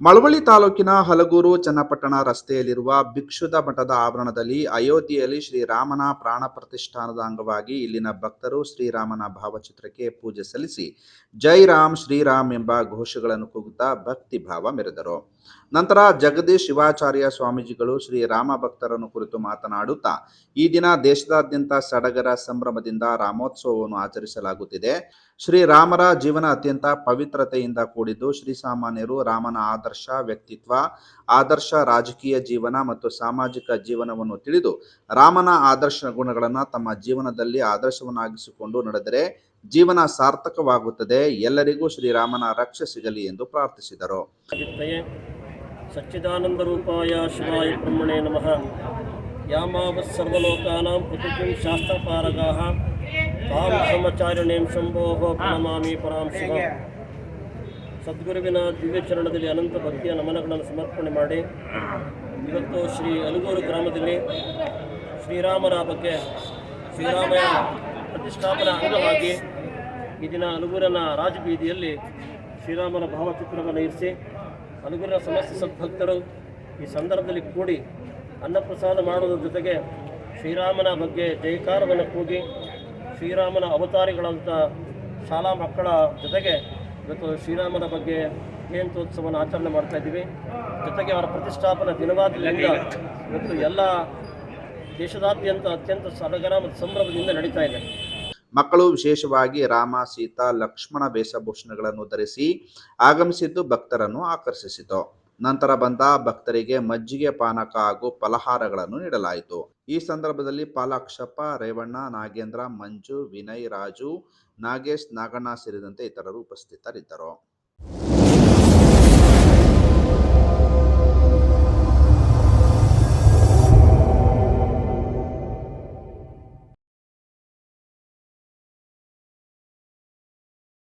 ಮಳವಳ್ಳಿ ತಾಲೂಕಿನ ಹಲಗೂರು ಚನ್ನಪಟ್ಟಣ ರಸ್ತೆಯಲ್ಲಿರುವ ಭಿಕ್ಷುದ ಮಠದ ಆವರಣದಲ್ಲಿ ಅಯೋಧ್ಯೆಯಲ್ಲಿ ಶ್ರೀರಾಮನ ಪ್ರಾಣ ಪ್ರತಿಷ್ಠಾನದ ಅಂಗವಾಗಿ ಇಲ್ಲಿನ ಭಕ್ತರು ಶ್ರೀರಾಮನ ಭಾವಚಿತ್ರಕ್ಕೆ ಪೂಜೆ ಸಲ್ಲಿಸಿ ಜೈ ರಾಮ್ ಶ್ರೀರಾಮ್ ಎಂಬ ಘೋಷಗಳನ್ನು ಕೂಗುತ್ತಾ ಭಕ್ತಿ ಭಾವ ಮೆರೆದರು. ನಂತರ ಜಗದೀಶ್ ಶಿವಾಚಾರ್ಯ ಸ್ವಾಮೀಜಿಗಳು ಶ್ರೀರಾಮ ಭಕ್ತರನ್ನು ಕುರಿತು ಮಾತನಾಡುತ್ತಾ, ಈ ದಿನ ದೇಶದಾದ್ಯಂತ ಸಡಗರ ಸಂಭ್ರಮದಿಂದ ರಾಮೋತ್ಸವವನ್ನು ಆಚರಿಸಲಾಗುತ್ತಿದೆ. ಶ್ರೀರಾಮರ ಜೀವನ ಅತ್ಯಂತ ಪವಿತ್ರತೆಯಿಂದ ಕೂಡಿದ್ದು ಶ್ರೀಸಾಮಾನ್ಯರು ರಾಮನ ಆದರ್ಶ, ವ್ಯಕ್ತಿತ್ವ, ಆದರ್ಶ ರಾಜಕೀಯ ಜೀವನ ಮತ್ತು ಸಾಮಾಜಿಕ ಜೀವನವನ್ನು ತಿಳಿದು, ರಾಮನ ಆದರ್ಶ ಗುಣಗಳನ್ನು ತಮ್ಮ ಜೀವನದಲ್ಲಿ ಆದರ್ಶವನ್ನಾಗಿಸಿಕೊಂಡು ನಡೆದರೆ ಜೀವನ ಸಾರ್ಥಕವಾಗುತ್ತದೆ. ಎಲ್ಲರಿಗೂ ಶ್ರೀರಾಮನ ರಕ್ಷೆ ಸಿಗಲಿ ಎಂದು ಪ್ರಾರ್ಥಿಸಿದರು. ಸಚ್ಚಿದಾನಂದ ರೂಪಾಯ ಶಿವಾಯ ಬ್ರಹ್ಮಣೇ ನಮಃ. ಯಾಮಾವತ್ ಸರ್ವಲೋಕಾನಾಂ ಪೃಥಿವೀಂ ಶಾಸ್ತ್ರಪಾರಗಾಃ ತಾಂ ಬ್ರಹ್ಮಚಾರಿಣೀಂ ಶಂಭೋಃ ಪ್ರಣಮಾಮಿ ಪರಾಂ ಶಿವ. ಸದ್ಗುರುವಿನ ದಿವ್ಯಚರಣದಲ್ಲಿ ಅನಂತ ಭಕ್ತಿಯ ನಮನಗಳನ್ನು ಸಮರ್ಪಣೆ ಮಾಡಿ ಇವತ್ತು ಶ್ರೀ ಅಲಗೂರು ಗ್ರಾಮದಲ್ಲಿ ಶ್ರೀರಾಮನ ಬಗ್ಗೆ ಶ್ರೀರಾಮನ ಪ್ರತಿಷ್ಠಾಪನಾ ಅಂಗವಾಗಿ ಈ ದಿನ ಅಲುಗೂರಿನ ರಾಜಬೀದಿಯಲ್ಲಿ ಶ್ರೀರಾಮನ ಭಾವಚಿತ್ರವನ್ನು ಇರಿಸಿ ಅಲುಗೂರಿನ ಸಮಸ್ತ ಸದ್ಭಕ್ತರು ಈ ಸಂದರ್ಭದಲ್ಲಿ ಕೂಡಿ ಅನ್ನಪ್ರಸಾದ ಮಾಡುವುದರ ಜೊತೆಗೆ ಶ್ರೀರಾಮನ ಬಗ್ಗೆ ಜಯಕಾರವನ್ನು ಕೂಗಿ ಶ್ರೀರಾಮನ ಅವತಾರಿಗಳಂಥ ಶಾಲಾ ಮಕ್ಕಳ ಜೊತೆಗೆ ಇವತ್ತು ಶ್ರೀರಾಮನ ಬಗ್ಗೆ ಜಯಂತ್ಯೋತ್ಸವವನ್ನು ಆಚರಣೆ ಮಾಡ್ತಾ ಇದ್ದೀವಿ. ಜೊತೆಗೆ ಅವರ ಪ್ರತಿಷ್ಠಾಪನಾ ದಿನವಾದ ಇವತ್ತು ಎಲ್ಲ ದೇಶದಾದ್ಯಂತ ಅತ್ಯಂತ ಸಡಗರ ಮತ್ತು ಸಂಭ್ರಮದಿಂದ ನಡೀತಾ ಇದೆ. ಮಕ್ಕಳು ವಿಶೇಷವಾಗಿ ರಾಮ, ಸೀತಾ, ಲಕ್ಷ್ಮಣ ವೇಷಭೂಷಣಗಳನ್ನು ಧರಿಸಿ ಆಗಮಿಸಿದ್ದು ಭಕ್ತರನ್ನು ಆಕರ್ಷಿಸಿತು. ನಂತರ ಬಂದ ಭಕ್ತರಿಗೆ ಮಜ್ಜಿಗೆ, ಪಾನಕ ಹಾಗೂ ಫಲಹಾರಗಳನ್ನು ನೀಡಲಾಯಿತು. ಈ ಸಂದರ್ಭದಲ್ಲಿ ಪಾಲಾಕ್ಷಪ್ಪ, ರೇವಣ್ಣ, ನಾಗೇಂದ್ರ, ಮಂಜು, ವಿನಯ್, ರಾಜು, ನಾಗೇಶ್, ನಾಗಣ್ಣ ಸೇರಿದಂತೆ ಇತರರು ಉಪಸ್ಥಿತರಿದ್ದರು.